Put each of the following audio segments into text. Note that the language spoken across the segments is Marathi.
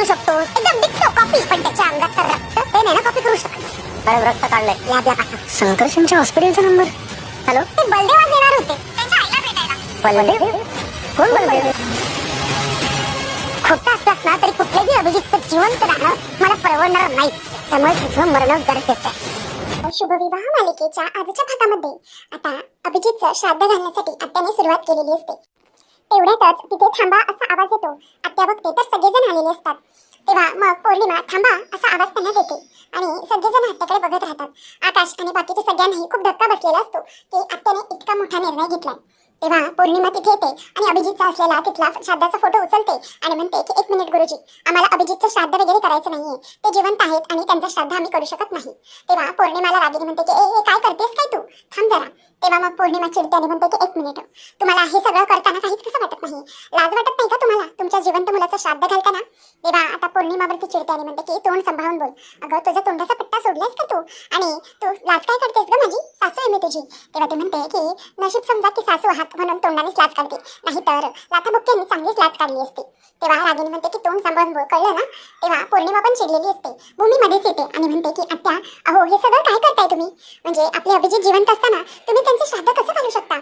म्हणू शकतो. एकदम डिक्टो कॉपी पण त्याच्या अंगात तर रक्त ते नाही ना कॉपी करू शकत. काय रक्त काढलंय. लॅब लॅब आता संकर्षणच्या हॉस्पिटलचा नंबर. हॅलो? ते बलदेव आज येणार होते. त्यांच्या आईला भेटायला. बलदेव? कोण बलदेव? खोटं असलास ना तरी कुठल्याही अभिजितचं जिवंत राहणं मला परवडणार नाही. त्यामुळे तुझं मरण गरजेचं आहे. शुभविवाह मालिकेच्या आजच्या भागामध्ये आता अभिजितचं श्राद्ध घालण्यासाठी आत्याने सुरुवात केलेली असते. तेवढ्यातच तिथे थांबा असा आवाज येतो. आत्या बघते तर सगळेजण आलेले असतात. तेव्हा मग पौर्णिमा थांबा असा आवाज त्यांना देते. आणि सगळेजण आत्याकडे बघत राहतात. आकाश आणि बाकीच्या सगळ्यांनाही खूप धक्का बसलेला असतो की आत्याने इतका मोठा निर्णय घेतला तेव्हा पौर्णिमा तिथे येते आणि अभिजितचा असलेला तिथला श्राद्धाचा फोटो उचलते आणि म्हणते की एक मिनिट गुरुजी आम्हाला अभिजितचं श्राद्ध वगैरे करायचं नाहीये. ते जिवंत आहेत आणि त्यांचा श्राद्ध आम्ही करू शकत नाही. तेव्हा पौर्णिमाला रागिनी म्हणते की ए, काय करतेस काय तू? थांब जरा. तेव्हा मग पौर्णिमा चिडते आणि म्हणते की एक मिनिट तुम्हाला हे सगळं करताना काहीच कसं वाटत नाही? लाज वाटत नाही का तुम्हाला? तुमच्या जिवंत मुलाचं श्राद्ध घालताना? तेव्हा आता पौर्णिमावरती चिडते आणि म्हणते की तोंड सांभाळून बोल. अगं तुझ्या तोंडाचा पट्टा सोडलास का तू? आणि तू लाज काय काढतेस ग माझी? सासू आहे मी तुझी. तेव्हा ते म्हणते की नशीब समजा की सासू आहात म्हणून तोंडानेच लाज काढते. नाही तर लाथा चांगलीच लाज काढली असते. तेव्हा रागिनी म्हणते की तोंड सांभाळून बोल कळलं ना? तेव्हा पौर्णिमा पण चिडलेली असते. भूमीमध्येच येते आणि म्हणते की आत्या अहो हे सगळं काय करताय तुम्ही? म्हणजे आपले अभिजित जिवंत असताना तुम्ही त्यांचे श्राद्ध कसं घालू शकता?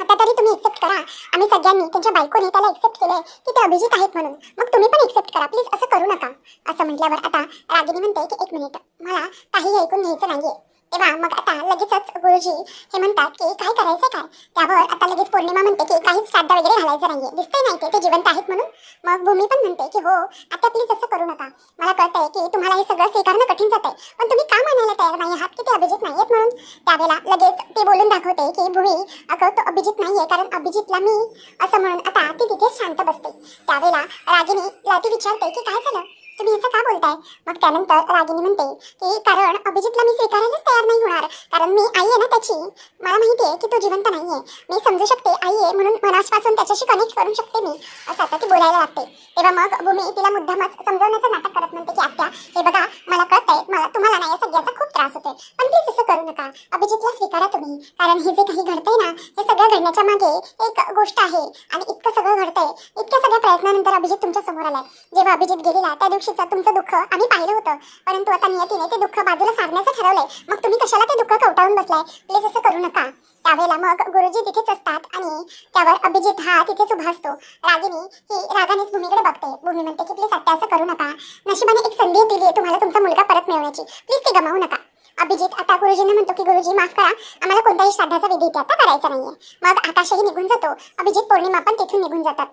आता तरी तुम्ही एक्सेप्ट करा. आम्ही सगळ्यांनी त्यांच्या बायकोने त्याला एक्सेप्ट केलंय की ते अभिजित आहेत म्हणून. मग तुम्ही पण एक्सेप्ट करा. प्लीज असं करू नका. असं म्हटल्यावर आता रागिनी म्हणते की एक मिनिट मला काही ऐकून घ्यायचं नाहीये. तेव्हा मग आता लगेचच गुरुजी हे म्हणतात की काय करायचं काय? त्यावर आता लगेच पौर्णिमा म्हणते की काहीच श्राद्ध वगैरे घालायचं नाहीये. दिसतंय नाही ते, ते जिवंत आहेत म्हणून. मग भूमी पण म्हणते की हो आता प्लीज असं करू नका. मला कळतंय की तुम्हाला हे सगळं स्वीकारणं कठीण जातंय. पण तुम्ही का मानायला तयार नाही? आहात की ते अभिजित नाहीयेत म्हणून. त्यावेळेला लगेच ते बोलून दाखवते की भूमी अगं तो अभिजित नाहीये कारण अभिजितला मी असं म्हणून आता ती तिथेच शांत बसते. त्यावेळेला रागिनी ती विचारते की काय झालं? तुम्ही असं का बोलताय? मग त्यानंतर रागिनी म्हणते की कारण अभिजितला मी स्वीकारायलाच तयार नाही होणार. कारण मी आई आहे ना त्याची. मला माहिती आहे की तो जिवंत नाहीये. मी समजू शकते आई आहे म्हणून मनापासून त्याच्याशी कनेक्ट करू शकते मी. असं आता ती बोलायला लागते. तेव्हा मग भूमी तिला मुद्दामच समजवण्याचं नाटक करत म्हणते की आत्या हे बघा मला कळतंय मला तुम्हाला नाही या सगळ्याचा खूप त्रास होतोय. पण प्लीज असं करू नका. अभिजितला स्वीकारा तुम्ही. कारण हे जे काही घडतंय ना हे सगळं घडण्याच्या मागे एक गोष्ट आहे. आणि इतकं सगळं घडतंय. इतक्या सगळ्या प्रयत्नानंतर अभिजित तुमच्यासमोर आलाय. जेव्हा अभिजित गेलेला त्या दिवशीचं तुमचं दुःख आम्ही पाहिलं होतं. परंतु आता नियतीने ते दुःख बाजूला सारण्याचं ठरवलंय. मग तुम्ही कशाला ते दुःख कवटाळून बसलाय? प्लीज असं करू नका. त्यावेळेला मग गुरुजी तिथेच असतात आणि त्यावर अभिजित हा तिथेच उभा असतो. रागिनी ही रागानेच भूमीकडे बघते. भूमी म्हणते की प्लीज आत्ता असं करू नका. नशिबाने एक संधी दिली आहे तुम्हाला तुमचा मुलगा परत मिळवण्याची. प्लीज ती गमावू नका. अभिजित आता गुरुजींना म्हणतो की गुरुजी माफ करा. आम्हाला कोणताही श्राद्धाचा विधी आता करायचा नाहीये. मग आकाशही निघून जातो. अभिजित पौर्णिमा पण तिथून निघून जातात.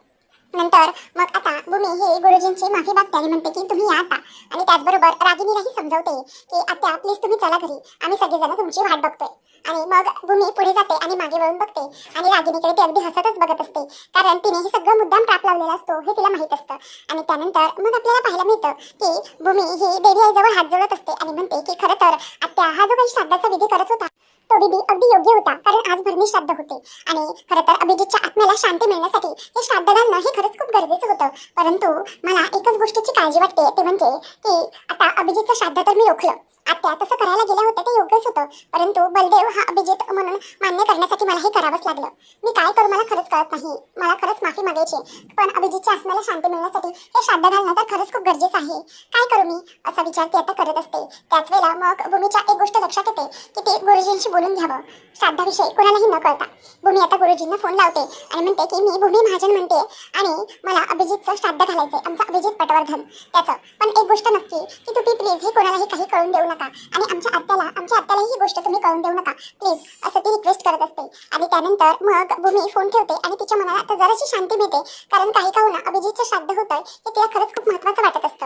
नंतर मग आता भूमी हे गुरुजींची माफी मागते आणि म्हणते की तुम्ही या आता. आणि त्याचबरोबर रागिनीलाही समजवते की आता प्लीज तुम्ही चला घरी. आम्ही सगळेजण तुमची वाट बघतोय. आणि मग भूमी पुढे जाते आणि मागे वळून बघते आणि रागिनीकडे ती अगदी हसतच बघत असते. कारण तिने हे सगळं मुद्दाम ट्रॅप लावलेला असतो हे तिला माहीत असतं. आणि त्यानंतर मग आपल्याला पाहायला मिळतं की भूमी ही देवी आईजवळ हात जोडत असते आणि म्हणते की खरं तर आत्या हा जो काही श्राद्धाचा विधी करत होता तो विधी अगदी योग्य होता कारण आज भरणी श्राद्ध होते. आणि खरं तर अभिजितच्या आत्म्याला शांती मिळण्यासाठी हे श्राद्ध घालणं हे खरंच खूप गरजेचं होतं. परंतु मला एकच गोष्टीची काळजी वाटते ते म्हणजे की आता अभिजितचं श्राद्ध तर मी रोखलं. आत्या तसं करायला गेल्या होत्या ते योग्यच होतं. परंतु बलदेव हा अभिजित म्हणून मान्य करण्यासाठी मला हे करावंच लागलं. मी काय करू मला खरंच कळत नाही. मला खरंच माफी मागायची पण अभिजितच्या आत्म्याला शांती मिळण्यासाठी हे श्राद्ध घालणं तर खरंच खूप गरजेचं आहे. काय करू मी? असा विचार ती आता करत असते. त्याच वेळेला मग भूमीच्या एक गोष्ट लक्षात येते की ते गुरुजींशी बोलून घ्यावं. श्राद्धाविषयी कोणालाही न कळता. भूमी आता गुरुजींना फोन लावते आणि म्हणते की मी भूमी महाजन म्हणते आणि मला अभिजितचं श्राद्ध घालायचंय आमचं अभिजित पटवर्धन. त्याचं. पण एक गोष्ट नक्की की तुम्ही प्लीज हे कोणालाही काही कळून देऊ नका. आणि आमच्या आत्याला आमच्या आत्याला ही गोष्ट तुम्ही कळून देऊ नका. प्लीज असं ती रिक्वेस्ट करत असते. आणि त्यानंतर मग भूमी फोन ठेवते आणि तिच्या मनाला आता जराशी शांती मिळते. कारण काही का होणार अभिजितचं श्राद्ध होतंय हे तिला खरंच खूप महत्वाचं वाटत असतं.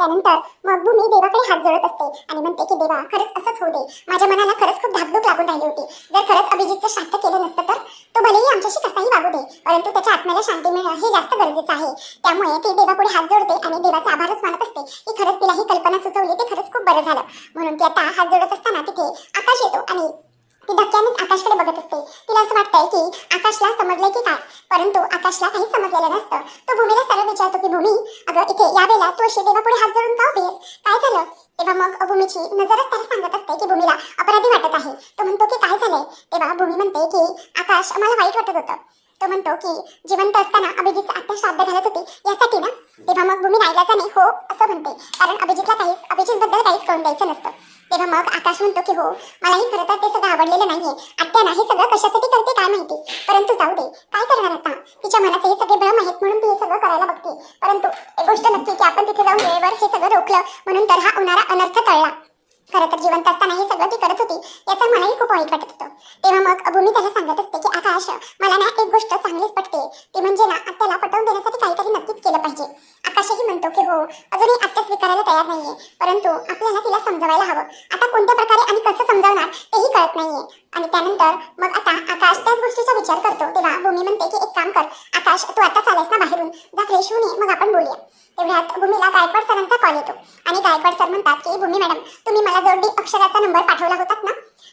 त्यानंतर मग भूमी देवाकडे हात जोडत असते आणि म्हणते की देवा खरंच असंच होऊ दे. माझ्या मनाला खरंच खूप धाकधूक लागून राहिली होती. जर खरंच अभिजितचं श्राद्ध केलं नसतं तर तो भलेही आमच्याशी कसाही वागू दे परंतु त्याच्या आत्म्याला शांती मिळणं हे जास्त गरजेचं आहे. त्यामुळे ती देवापुढे हात जोडते आणि देवाचा आभारच मानत असते की खरंच तिला ही कल्पना सुचवली ते खरंच खूप बरं झालं. म्हणून ती आता हात जोडत असताना तिथे आकाश येतो आणि ती धक्क्यानेच आकाशकडे बघत असते. तिला असं वाटतंय की आकाशला समजलंय की काय? परंतु आकाशला काही समजलेलं नसतं. तो भूमीला सरळ विचारतो की भूमी अगं इथे यावेळेला तू अशी देवापुढे हात जोडून का उभीस काय झालं? तेव्हा मग भूमीची नजरच त्याला सांगत असते की भूमीला अपराधी वाटत आहे. तो म्हणतो की काय झालंय? तेव्हा भूमी म्हणते की आकाश मला वाईट वाटत होतं. तो म्हणतो की जिवंत असताना अभिजित आत्या श्राद्ध घालत होती. यासाठी ना तेव्हा मग भूमी नाईलाजाने हो असं म्हणते. कारण अभिजितला काहीच अभिजित बद्दल काहीच करून द्यायचं नसतं. तेव्हा मग आकाश म्हणतो की हो मलाही खरं तर ते सगळं आवडलेलं नाहीये. आत्या ना हे सगळं कशासाठी करते काय माहिती? परंतु जाऊ दे काय करणार आता? तिच्या मनात हे सगळे भ्रम आहेत म्हणून ती हे सगळं करायला बघते. परंतु एक गोष्ट नक्की की आपण तिथे जाऊन वेळेवर हे सगळं रोखलं. म्हणून तर हा होणारा अनर्थ टळला. खरं तर जिवंत असताना हे सगळं ती करत होती याचं मलाही खूप वाईट वाटत होतं. तेव्हा मग भूमी त्याला सांगत असते की आकाश मला ना एक गोष्ट चांगलीच पटते. ती म्हणजे ना आत्याला पटवून देण्यासाठी काहीतरी नक्कीच केलं पाहिजे. आकाशही म्हणतो की हो अजूनही आत्या स्वीकारायला तयार नाहीये. परंतु आपल्याला तिला समजवायला हवं. आता कोणत्या प्रकारे आणि कसं समजावणार तेही कळत नाहीये. आणि त्यानंतर मग आता आकाश त्याच गोष्टीचा विचार करतो. तेव्हा भूमी म्हणते की एक काम कर. आकाश तू आता चालेस ना बाहेरून. जा फ्रेश होऊन मग आपण बोलूया. तेवढ्यात भूमीला गायकवाड सरांचा कॉल येतो. आणि गायकवाड सर म्हणतात की भूमी मॅडम तुम्ही मला जोडी अक्षराचा नंबर पाठवला होतात ना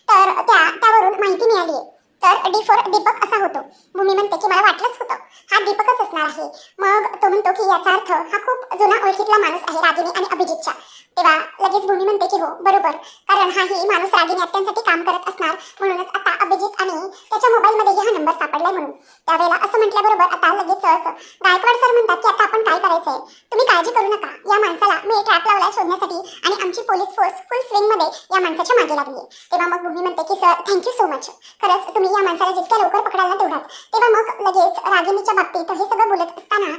तर त्या त्यावरून माहिती मिळाली आहे तर डी फॉर दीपक असा होतो. भूमी म्हणते की मला वाटलंच होतं. हा दीपकच असणार आहे. मग तो म्हणतो की याचा अर्थ हा खूप जुना ओळखीतला माणूस आहे रागिनी आणि अभिजितच्या तेव्हा लगेच भूमी म्हणते की हो बरोबर. कारण हा ही माणूस रागिनी आत्यांसाठी काम करत असणार. म्हणूनच आता अभिजित आणि त्याच्या मोबाईलमध्येही हा नंबर सापडलाय म्हणून. त्यावेळेला असं म्हटल्याबरोबर आता लगेच गायकवाड सर म्हणतात की आता आपण काय करायचंय? तुम्ही काळजी करू नका. या माणसाला मी ट्रॅप लावलाय शोधण्यासाठी आणि आमची पोलीस फोर्स फुल स्विंगमध्ये या माणसाच्या मागे लागली तेव्हा मग भूमी म्हणते की सर थँक्यू सो मच. खरंच तुम्ही या माणसाला जितक्या लवकर पकडायला तेवढाच. तेव्हा मग लगेच रागिनीच्या बाबतीत हे सगळं बोलत असताना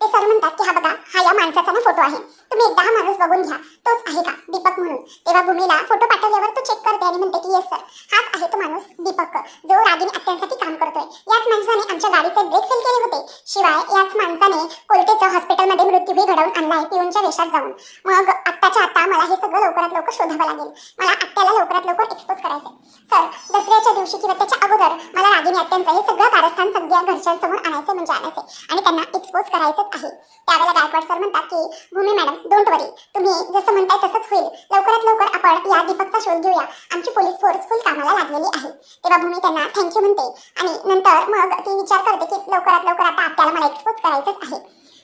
ते सर म्हणतात की हा बघा हा या माणसाचा ना फोटो आहे. तुम्ही एकदा हा माणूस बघून घ्या. तोच आहे का? दीपक म्हणून. तेव्हा भूमीला फोटो पाठवल्यावर तो चेक करते आणि म्हणते की येस सर हाच आहे तो माणूस दीपक. जो रागिनी अत्यांसाठी काम करतोय. याच माणसाने आमच्या गाडीचे ब्रेक फेल केले होते. शिवाय याच माणसाने कोलटेचं हॉस्पिटलमध्ये मृत्यूही घडवून आणलाय पिऊनच्या वेशात जाऊन. मग आत्ताच्या आत्ता मला हे सगळं लवकरात लवकर शोधावं लागेल. मला आत्याला लवकरात लवकर एक्सपोज करायचं सर दसऱ्याच्या दिवशी किंवा त्याच्या अगोदर मला रागिनी अत्यांचं हे सगळं कारस्थान सगळ्या घरच्यांसमोर आणायचं म्हणजे आणायचं आणि त्यांना एक्सपोज करायचं आहे. त्यावेळेला गायकवाड सर म्हणतात की भूमी मॅडम डोंट वरी तुम्ही जसं म्हणताय तसंच होईल. लवकरात लवकर आपण या दीपकचा शोध घेऊया. आमची पोलीस फोर्स फुल कामाला लागलेली आहे. तेव्हा भूमी त्यांना थँक्यू म्हणते. आणि नंतर मग ती विचार करते की लवकरात लवकर आता आपल्याला मला एक्सपोज करायचंच आहे.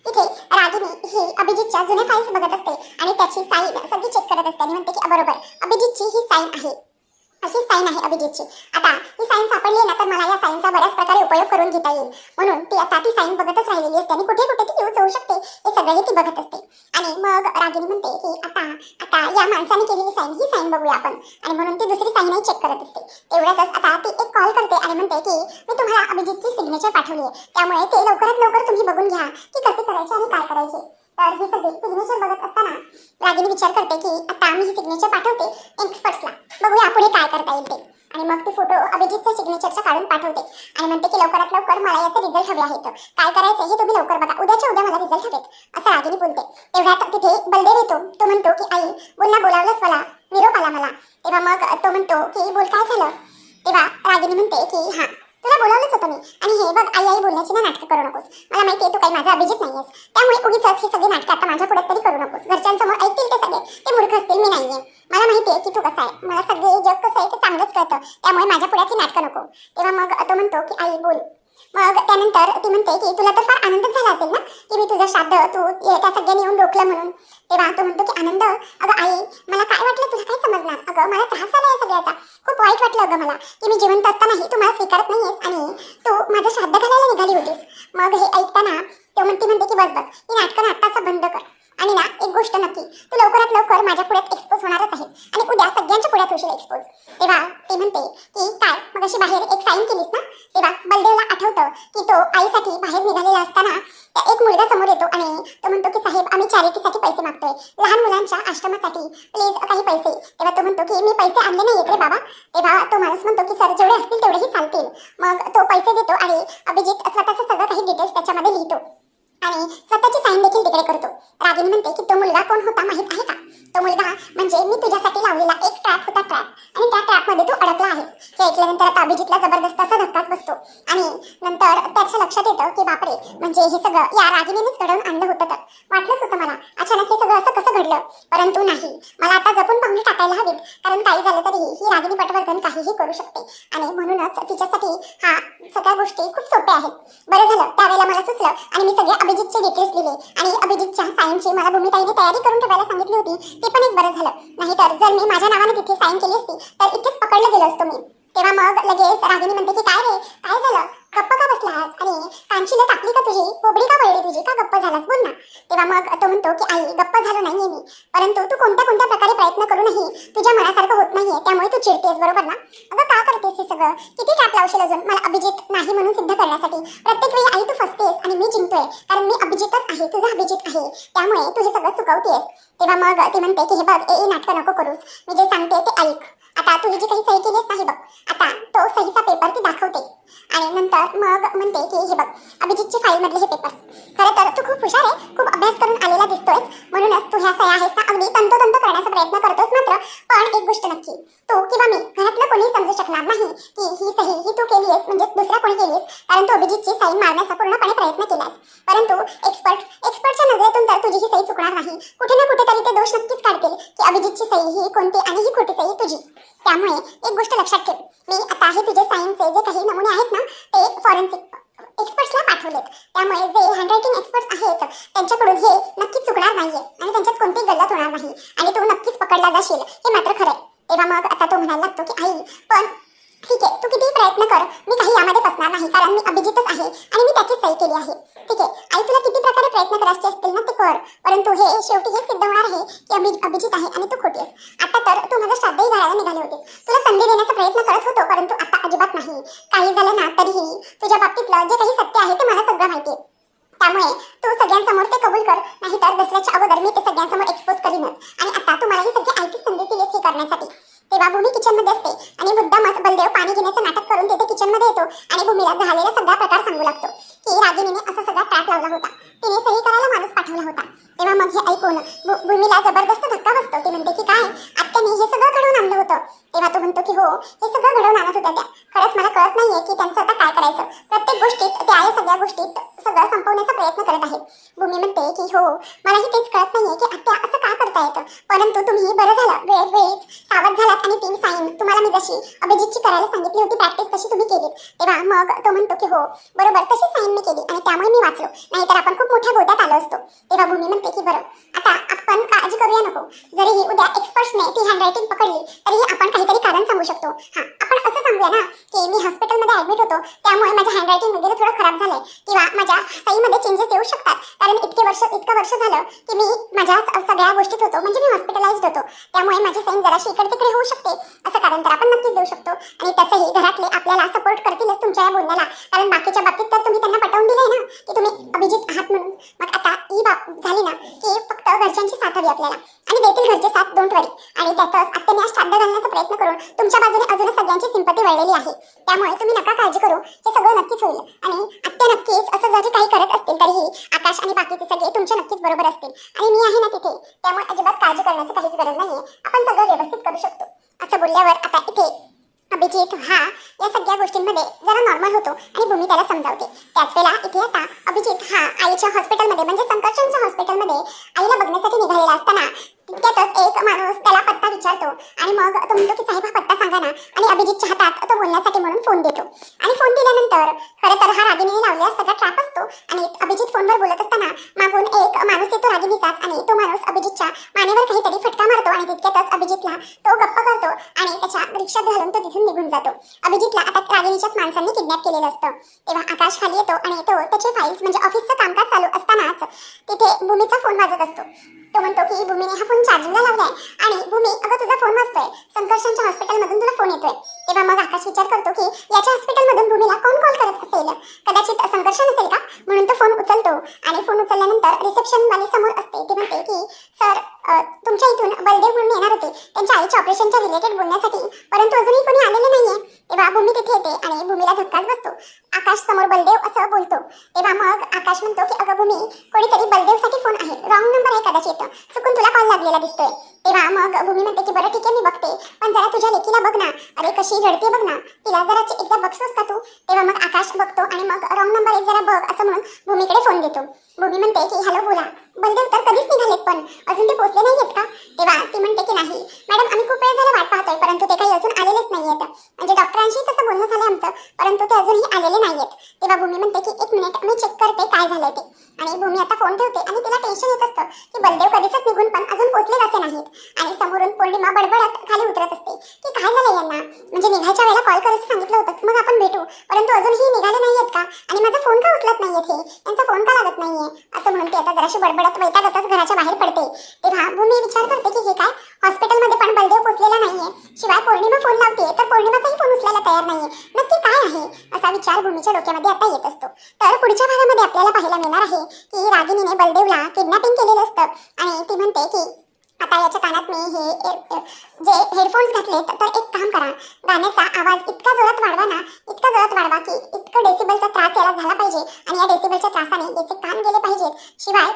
तिथे रागिनी ही अभिजितच्या जुन्या फाईल्स बघत असते आणि त्याची साईन सगळी चेक करत असते आणि म्हणते की बरोबर. अभिजितची ही साईन आहे. अशी साईन आहे अभिजितची. आता ही साईन सापडली ना तर मला या साईनचा बऱ्याच प्रकारे उपयोग करून घेता येईल. म्हणून ती आता ती साईन बघतच राहिलेली असते आणि कुठे कुठे ती यूज होऊ शकते हे सगळंही ती बघत असते. आणि मग रागिनी म्हणते की आता आता या माणसाने केलेली साईन ही साईन बघूया आपण. आणि म्हणून ती दुसरी साईनही चेक करत असते. तेवढ्यातच आता ती एक कॉल करते आणि म्हणते की मी तुम्हाला अभिजितची सिग्नेचर पाठवली आहे. त्यामुळे ते लवकरात लवकर तुम्ही बघून घ्या की कसे करायचे आणि काय करायचे. तर हे सगळे सिग्नेचर बघत असताना रागिनी विचार करते की आता मी ही सिग्नेचर पाठवते एक्सपर्ट्सला बघूया पुढे काय करता येईल ते. आणि मग ती फोटो अभिजितच्या सिग्नेचरचा काढून पाठवते. आणि म्हणते की लवकरात लवकर मला याचे रिझल्ट हवे आहेत काय करायचं हे तुम्ही लवकर बघा. उद्याच्या उद्या मला रिझल्ट हवेत. असं रागिनी बोलते. तेवढ्यात तिथे बलदेव येतो. तो म्हणतो की आई बोलला बोलावलंच मला. निरोप आला मला. तेव्हा मग तो म्हणतो की बोल काय झालं. तेव्हा रागिनी म्हणते की हा तुला बोलावलंच होतं मी. आणि हे बघ आई आई बोलण्याची ना नाटकं करू नकोस. मला माहिती आहे तू काही माझा अभिजित नाहीयेस. त्यामुळे उगीच हे सगळी नाटकं आता माझ्या पुढे तरी करू नकोस. घरच्यांसमोर ऐकतील ते सगळे. ते मूर्ख असतील मी नाहीये. मला माहिती आहे की तू कसा आहे. मला सगळे जग कसं आहे ते चांगलंच कळतं. त्यामुळे माझ्या पुढ्यात ही नाटकं नको. तेव्हा मग तो म्हणतो की आई बोल. मग त्यानंतर ती म्हणते की तुला तर फार आनंदच झाला असेल ना की मी तुझं श्राद्ध तू त्या सगळ्यांनी येऊन रोखलं म्हणून. तेव्हा तो म्हणतो की आनंद अगं आई मला काय वाटलं तुला काय समजणार? अगं मला त्रास झाला या सगळ्याचा. खूप वाईट वाटलं अगं मला की मी जिवंत असतानाही तू मला स्वीकारत नाहीयेस आणि तू माझं श्राद्ध घालायला निघाली होतीस. मग हे ऐकताना तो म्हणते म्हणते की बस बस ही नाटकं ना बंद कर. आणि ना एक गोष्ट नक्की. तू लवकरात लवकर माझ्या पुढ्यात एक्सपोज होणारच आहे आणि उद्या सगळ्यांच्या पुढ्यात होशील एक्सपोज तेव्हा ते म्हणते की काय मग अशी बाहेर एक साईन केलीस ना? तेव्हा बलदेवला आठवतं की तो आईसाठी बाहेर निघालेला असताना त्या एक मुलगा समोर येतो आणि तो म्हणतो की साहेब आम्ही चॅरिटीसाठी पैसे मागतोय. लहान मुलांच्या आश्रमासाठी प्लीज काही पैसे. तेव्हा तो म्हणतो की मी पैसे आणले नाही रे बाबा. तेव्हा तो माणूस म्हणतो की सर जेवढे असतील तेवढेही चालतील. मग तो पैसे देतो आणि अभिजित स्वतःचं सगळं काही डिटेल्स त्याच्यामध्ये लिहितो. आणि स्वतःची साईन देखील तिकडे करतो. रागिनी म्हणते की तो मुलगा कोण होता माहीत आहे का? तो मुलगा म्हणजे मी तुझ्यासाठी लावलेला एक ट्रॅप होता ट्रॅप आणि त्या ट्रॅपमध्ये तू अडकला आहे. हे ऐकल्यानंतर आता अभिजितला जबरदस्त असा धक्काच बसतो. आणि नंतर त्याच्या लक्षात येतं की बापरे म्हणजे हे सगळं या रागिनीनेच घडवून आणलं होतं तर. वाटलंच होतं मला अचानक हे सगळं असं कसं घडलं? परंतु नाही. मला आता जपून पाहुणे टाकायला हवीत कारण काही झालं तरीही ही रागिनी पटवर्धन काहीही करू शकते. आणि म्हणूनच तिच्यासाठी हा सगळ्या गोष्टी खूप सोप्या आहेत. बरं झालं त्यावेळेला मला सुचलं आणि मी सगळे अभिजितचे डिटेल्स दिले. आणि अभिजितच्या सायन्सची मला भूमिताईने तयारी करून ठेवायला सांगितली होती. ते पण एक बरं झालं. नाहीतर जर मी माझ्या नावाने तिथे साईन केली असती तर इतकेच पकडलं गेलो असतो मी. तेव्हा मग लगेच रागिनी म्हणते की काय रे? काय झालं? गप्प का बसलास? आणि कांशीला टाकली का तुझी? कोबडी का वळली तुझी? का गप्प झालास? बोल ना. तेव्हा मग तो म्हणतो की आई गप्प झालो नाहीये मी. परंतु तू कोणत्या कोणत्या प्रकारे प्रयत्न करूनही तुझ्या मनासारखं होत नाहीये त्यामुळे तू चिडतेस बरोबर ना? अगं का करतेस हे सगळं? किती ट्रॅप लावशील अजून? मला अभिजित नाही म्हणून सिद्ध करण्यासाठी. प्रत्येक वेळी आई तू फसतेस आणि मी जिंकतोय कारण मी अभिजितच आहे तुझा अभिजित आहे. त्यामुळे तू हे सगळं चुकवतेस. तेव्हा मग ती म्हणते की हे बघ ए ए नाटकं नको करूस. मी जे सांगते ते ऐक. आता तू जी काही सही केलीस नाही बघ. आता तो सहीचा पेपर ती दाखवते. आणि नंतर मग म्हणते की हे बघ अभिजितची फाईल मधले हे पेपर्स खरं तर तू खूप हुशार आहे. खूप अभ्यास करून आलेला दिसतोय म्हणूनच तू ह्या सह्या आहेस ना अगदी तंतोतंत करण्याचा प्रयत्न करतोस मात्र पण एक गोष्ट नक्की. तू किंवा मी घरातलं कोणी समजू शकणार नाही की ही सही ही तू केली आहेस म्हणजे दुसरा कोणी केली कारण तू अभिजितची सही मारण्याचा पूर्णपणे प्रयत्न केलास. परंतु एक्सपर्ट एक्सपर्टच्या नजरेतून तर तुझी ही सही चुकणार नाही. कुठे ना कुठे कुठेतरी ते दोष नक्कीच काढतील की अभिजितची सही ही कोणती आणि ही खोटी सही तुझी. त्यामुळे एक गोष्ट लक्षात ठेव. मी आता हे तुझे सायन्सचे जे काही नमुने आहेत ना ते फॉरेन्सिक एक्सपर्ट्सला पाठवलेत. त्यामुळे जे हँडरायटिंग एक्सपर्ट्स आहेत त्यांच्याकडून हे नक्कीच चुकणार नाहीये आणि त्यांच्यात कोणतीही गल्लत होणार नाही. आणि तू नक्कीच पकडला जाशील हे मात्र खरं तेव्हा मग आता तो म्हणायला लागतो की आई पण ठीक आहे तू कितीही प्रयत्न कर मी काही यामध्ये फसणार नाही कारण मी अभिजितच आहे आणि मी त्याची सही केली आहे. ठीक आहे आई तुला किती प्रकारे प्रयत्न करायचे असतील ना ते कर परंतु हे शेवटी हे सिद्ध होणार आहे की अभि अभिजित आहे आणि तू खोटी आहेस. आता तर तू माझं श्राद्धही घालायला निघाले होते तुला संधी देण्याचा प्रयत्न करत होतो परंतु आता अजिबात नाही. काही झालं ना तरीही तुझ्या बाबतीतलं जे काही सत्य आहे ते मला सगळं माहिती आहे. त्यामुळे तू सगळ्यांसमोर ते कबूल कर नाहीतर दसऱ्याच्या अगोदर मी ते सगळ्यांसमोर एक्सपोज करीनच. आणि आता तू मला ही सगळी आयती संधी दिली हे करण्यासाठी. तेव्हा भूमी किचनमध्ये असते. आणि मुद्दामच बलदेव पाणी घेण्याचं नाटक करून तिथे किचनमध्ये येतो आणि भूमीला झालेला सगळा प्रकार सांगू लागतो. की रागिनीने असा सगळा ट्रॅप लावला होता. तिने सही करायला माणूस पाठवला होता. तेव्हा मग हे ऐकून भूमीला जबरदस्त धक्का बसतो. ती म्हणते की काय? आत्याने हे सगळं घडवून आणलं होतं. तेव्हा तो म्हणतो की हो हे सगळं घडवून आणत होत्या त्या. खरंच मला कळत नाहीये की त्यांचं आता काय करायचं. प्रत्येक गोष्टीत त्या या सगळ्या गोष्टीत सगळं संपवण्याचा प्रयत्न करत आहेत. भूमी म्हणते की हो मलाही तेच कळत नाहीये की आत्या असं करता येतं. परंतु तुम्ही बरं झालं. वेळ वेळीच सावध झालात आणि तीन साईन तुम्हाला मी जशी अभिजितची करायला सांगितली होती प्रॅक्टिस तशी तुम्ही केलीत. तेव्हा मग तो म्हणतो की हो बरोबर तशी साईन मी केली आणि त्यामुळे मी वाचलो. नाहीतर आपण खूप मोठ्या गोत्यात आलो असतो. तेव्हा भूमी म्हणते की बरं आता आपण काळजी करूया नको. जरीही उद्या एक्सपर्ट्सने ती हँडरायटिंग पकडली तरीही आपण काहीतरी कारण सांगू शकतो. हां. आपण ना की मी हॉस्पिटलमध्ये ऍडमिट होतो त्यामुळे माझं हँडरायटिंग वगैरे थोडं खराब झालंय. किंवा माझ्या सईमध्ये चेंजेस येऊ शकतात. कारण इतके वर्ष इतकं वर्ष झालं की मी माझ्या सगळ्या गोष्टीत होतो. म्हणजे मी हॉस्पिटलाइज होतो. त्यामुळे माझी सही जराशी इकडे तिकडे होऊ शकते. असं कारण तर आपण नक्कीच देऊ शकतो. आणि तसंही घरातले आपल्याला सपोर्ट करतीलच तुमच्या या बोलण्याला. कारण बाकीच्या बाबतीत तर तुम्ही त्यांना पटवून दिलंय ना की तुम्ही अभिजित आहात म्हणून. मग आता ही बाब झाली ना की फक्त घरच्यांची साथ हवी आपल्याला. आणि देतील घरचे साथ डोंट वरी आणि त्यातच आत्याने आज श्राद्ध घालण्याचा प्रयत्न करून तुमच्या बाजूने अजून सगळ्यांची सिंपती वळलेली आहे. त्यामुळे तुम्ही नका काळजी करू. हे सगळं नक्कीच होईल. आणि आत्या नक्कीच असं जरी काही करत असतील तरीही आकाश आणि बाकीचे सगळे तुमच्या नक्कीच बरोबर असतील. आणि मी आहे ना तिथे. त्यामुळे अजिबात काळजी करण्याची काहीच गरज नाही आपण सगळं व्यवस्थित करू शकतो. असं बोलल्यावर आता इथे अभिजित हा या सगळ्या गोष्टींमध्ये जरा नॉर्मल होतो आणि भूमी त्याला समजावते. त्याच वेळेला इथे आता अभिजित हा आईच्या हॉस्पिटलमध्ये म्हणजे संकर्षणच्या हॉस्पिटलमध्ये आईला बघण्यासाठी निघालेला असताना तितक्यातच एक माणूस त्याला पत्ता विचारतो आणि मग तो म्हणतो की साहेब हा पत्ता सांगा ना. आणि अभिजितच्या हातात तो बोलण्यासाठी म्हणून फोन देतो. आणि फोन दिल्यानंतर खरं तर हा रागिनीने लावलेला सगळा ट्रॅप असतो. आणि अभिजित फोनवर बोलत असताना मागून एक माणूस येतो रागिनीचाच आणि तो माणूस अभिजितच्या मानेवर काहीतरी फटका मारतो आणि तितक्यातच अभिजितला तो गप्प करतो आणि त्याच्या रिक्षात घालून तो तिथून निघून जातो. अभिजितला आता रागिनीच्याच माणसांनी किडनॅप केलेलं असतं. तेव्हा आकाश खाली येतो आणि तो त्याचे फाईल्स म्हणजे ऑफिसचं कामकाज चालू असतानाच तिथे भूमीचा फोन वाजत असतो. तो म्हणतो की भूमीने हा फोन चार्जिंगला लावलाय. आणि भूमी अगं तुझा फोन वाजतोय. संकर्षणच्या हॉस्पिटलमधून तुला फोन येतोय. तेव्हा मग आकाश विचार करतो की याच्या हॉस्पिटलमधून भूमीला कोण कॉल करत असेल? कदाचित संघर्ष नसेल का? म्हणून तो फोन उचलतो. आणि फोन उचलल्यानंतर रिसेप्शन वाली समोर असते. ती म्हणते की सर तुमच्या इथून बलदेव म्हणून येणार होते. त्यांच्या आईच्या ऑपरेशनच्या रिलेटेड बोलण्यासाठी. परंतु अजूनही कोणी आलेले नाहीये. तेव्हा भूमी तिथे येते आणि भूमीला धक्काच बसतो. आकाश समोर बलदेव असं बोलतो. तेव्हा मग आकाश म्हणतो की अगं भूमी कोणीतरी बलदेवसाठी फोन आहे. रॉंग नंबर आहे कदाचित. चुकून तुला कॉल लागलेला दिसतोय. तेव्हा मग भूमी म्हणते की बरं ठीक आहे मी बघते. पण जरा तुझ्या लेकीला बघ ना. अरे कशी रडते बघ ना. तिला जरा एकदा बघतोस का तू? तेव्हा मग आकाश बघतो आणि मग रॉंग नंबर एक जरा बघ असं म्हणून भूमीकडे फोन देतो. भूमी म्हणते की ह्याला बोला बलदेव तर कधीच निघालेत पण अजून ते पोहोचले नाही आहेत का तेव्हा ती म्हणते की नाही मॅडम आम्ही खूप वेळ झाला वाट पाहतोय परंतु ते काही अजून आलेलेच नाही आहेत म्हणजे डॉक्टरांशी तसं बोलणं झालं आमचं परंतु ते अजूनही आलेले नाही आहेत तेव्हा भूमी म्हणते की एक मिनिट मी चेक करते काय झालंय ते आणि भूमी आता फोन ठेवते आणि तिला टेन्शन येत असतं की बलदेव कधीच निघून पण अजून पोहोचले पोहोचलेच असे नाहीत आणि समोरून पौर्णिमा बडबडत खाली उतरत असते की काय झालं यांना म्हणजे निघायच्या वेळेला कॉल करायचं सांगितलं होतं मग आपण भेटू परंतु अजूनही निघाले नाहीयेत का आणि माझा फोन का उचलत नाहीयेत हे त्यांचा फोन का लागत नाहीये असं म्हणून ती आता जराशी बडबडत वैतागतच घराच्या बाहेर पडते. तेव्हा भूमी विचार करते की हे काय? हॉस्पिटलमध्ये पण बलदेव पोचलेला नाहीये. शिवाय पौर्णिमा फोन लावते तर पौर्णिमाचाही फोन उचलायला तयार नाहीये. नक्की काय आहे? असा विचार भूमीच्या डोक्यामध्ये आता येत असतो. तर पुढच्या भागामध्ये आपल्याला पाहायला मिळणार आहे की रागिनीने बलदेवला किडनॅपिंग केलेलं असतं. आणि ती म्हणते की आता याच्या कानात मी हे जे हेडफोन्स घातले तर एक काम करा. गाण्याचा आवाज इतका जोरात वाढवा ना इतका जोरात वाढवा की इतकं डेसिबलचा त्रास याला झाला पाहिजे. आणि या डेसिबलच्या त्रासाने याचे कान गेले पाहिजेत. शिवाय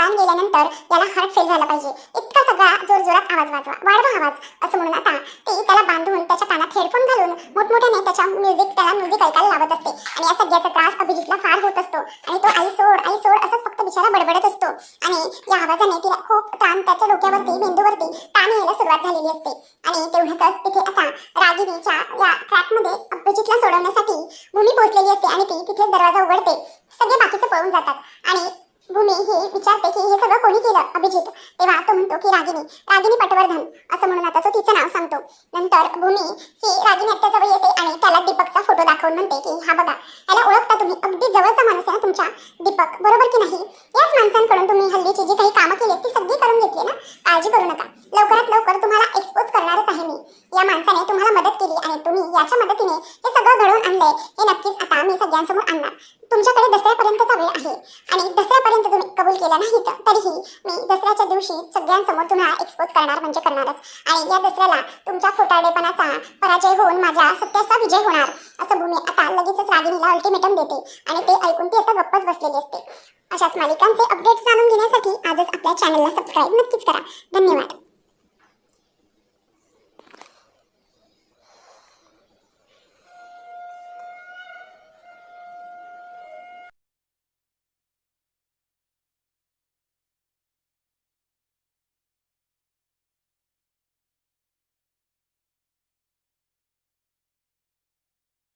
कान गेल्यानंतर याला हार्ट फेल झाला पाहिजे. इतका सगळा जोर जोरात आवाज वाजवा. वाढवा आवाज असं म्हणून आता ती त्याला बांधून त्याच्या कानात हेडफोन घालून मोठमोठ्याने त्याच्या म्युझिक त्याला म्युझिक ऐकायला लावत असते. आणि या सगळ्याचा त्रास अभिजितला फार होत असतो. आणि तो आई सोड आई सोड असंच फक्त बिचारा बडबडत असतो. आणि या आवाजाने तिला खूप ताण त्याच्या डोक्यावरती मेंदूवरती ताण यायला सुरुवात झालेली असते. आणि तेवढ्यातच तिथे आता रागिनीच्या या ट्रॅकमध्ये अभिजितला सोडवण्यासाठी भूमी पोहोचलेली असते आणि ती तिथेच दरवाजा उघडते. सगळे बाकीचे पळून जातात. आणि भूमी ही विचारते की हे सगळं कोणी केलं? अभिजित. तेव्हा तो म्हणतो की रागिनी रागिनी पटवर्धन असं म्हणून आता तो तिचं नाव सांगतो. नंतर भूमी ही रागिनी आत्याजवळ येते आणि त्याला दीपकचा फोटो दाखवून म्हणते की हा बघा याला ओळखता तुम्ही. अगदी जवळचा माणूस आहे ना तुमच्या दीपक. बरोबर की नाही? याच माणसांकडून तुम्ही हल्लीची जी काही कामं केली ती सगळी करून घेतली ना? काळजी करू नका. लवकरात लवकर तुम्हाला एक्सपोज करणारच आहे मी. या माणसाने तुम्हाला मदत केली आणि तुम्ही याच्या मदतीने हे सगळं घडवून आणलंय. हे नक्कीच आता मी सगळ्यांसमोर आणणार. तुमच्याकडे दसऱ्यापर्यंतचा वेळ आहे आणि दसऱ्यापर्यंत म्हणजे तुम्ही कबूल केलं नाही तर तरीही मी दसऱ्याच्या दिवशी सगळ्यांसमोर तुम्हाला एक्सपोज करणार म्हणजे करणारच. आणि या दसऱ्याला तुमच्या खोटाडेपणाचा पराजय होऊन माझ्या सत्याचा विजय होणार. असं भूमी आता लगेचच रागिणीला अल्टिमेटम देते आणि ते ऐकून ती आता गप्पच बसलेली असते. अशाच मालिकांचे अपडेट्स जाणून घेण्यासाठी आजच आपल्या चॅनलला सबस्क्राईब नक्कीच करा. धन्यवाद.